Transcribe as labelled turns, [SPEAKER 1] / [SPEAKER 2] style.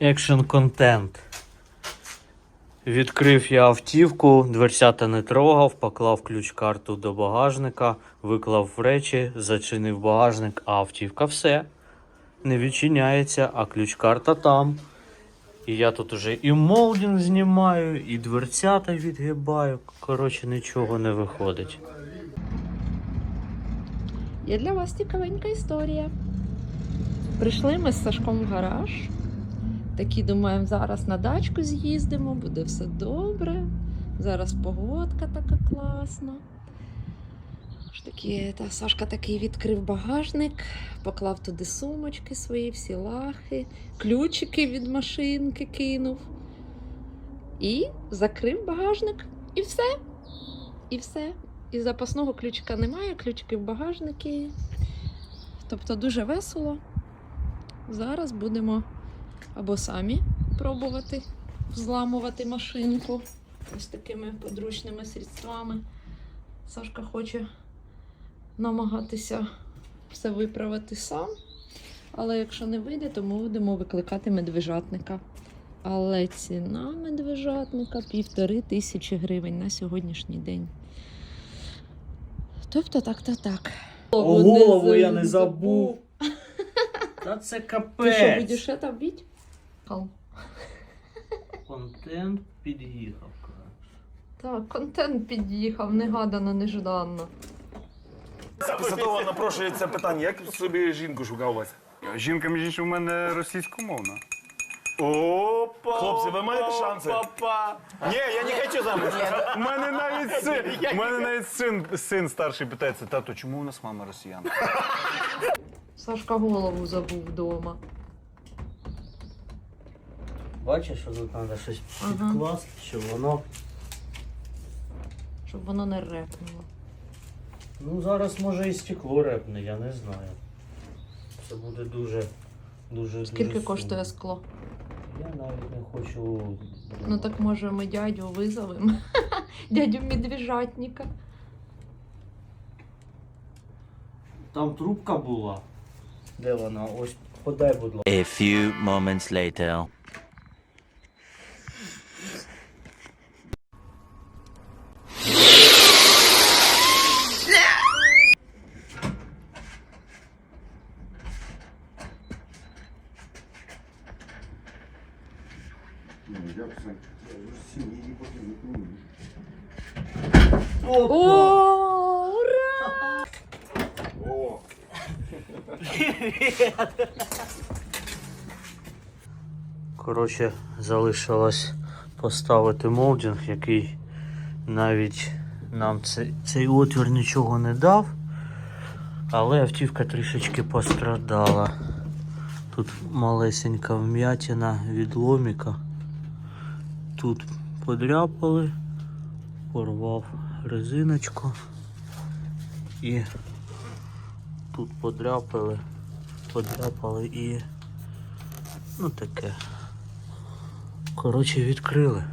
[SPEAKER 1] Екшн контент. Відкрив я автівку, дверцята не трогав, поклав ключ-карту до багажника, виклав речі, зачинив багажник, а автівка все. Не відчиняється, а ключ-карта там. І я тут уже і молдинг знімаю, і дверцята відгибаю. Коротше, нічого не виходить.
[SPEAKER 2] Є для вас цікавенька історія. Прийшли ми з Сашком в гараж. Такі думаємо, зараз на дачку з'їздимо, буде все добре. Зараз погодка така класна. Такі, та Сашка такий відкрив багажник, поклав туди сумочки свої, всі лахи, ключики від машинки кинув. І закрив багажник. І все. І все. І запасного ключика немає, ключики в багажнику. Тобто дуже весело. Зараз будемо або самі пробувати взламувати машинку ось такими подручними средствами. Сашка хоче намагатися все виправити сам. Але якщо не вийде, то ми будемо викликати медвежатника. Але ціна медвежатника півтори тисячі гривень на сьогоднішній день. Тобто так-то так.
[SPEAKER 1] О, голову я не забув. Та це
[SPEAKER 2] Ти що,
[SPEAKER 1] капець.
[SPEAKER 2] будеш це бити?
[SPEAKER 1] Контент під'їхав. коротше.
[SPEAKER 2] Так, контент під'їхав, негадано, нежданно.
[SPEAKER 3] Після того напрошується питання, як собі жінку шукав Вася?
[SPEAKER 4] Жінка, між іншим, у мене російськомовна.
[SPEAKER 3] Опа! Хлопці, ви маєте шанси?
[SPEAKER 4] Ні, я не хочу замуж. У мене навіть син, у мене навіть син, син старший питається, тато, чому у нас мама росіянка?
[SPEAKER 2] Сашка голову забув вдома.
[SPEAKER 1] Бачиш, що тут треба щось
[SPEAKER 2] Ага.
[SPEAKER 1] підкласти, щоб воно.
[SPEAKER 2] Щоб воно не репнуло.
[SPEAKER 1] Ну зараз може і стекло репне, я не знаю. Це буде дуже, дуже.
[SPEAKER 2] Скільки
[SPEAKER 1] дуже
[SPEAKER 2] коштує
[SPEAKER 1] сумно.
[SPEAKER 2] скло?
[SPEAKER 1] Я навіть не хочу.
[SPEAKER 2] Ну так може ми дядю визовемо. Дядю медвежатника.
[SPEAKER 1] Там трубка була. Де вона? Ось подай, будь ласка.
[SPEAKER 5] A few moments later.
[SPEAKER 2] О,
[SPEAKER 1] Коротше, залишилось поставити молдинг, який навіть нам цей, цей отвір нічого не дав. Але автівка трішечки пострадала. Тут малесенька вм'ятина від ломіка. Тут подряпали, порвав резиночку і тут подряпали, подряпали і ну таке. Коротше, відкрили.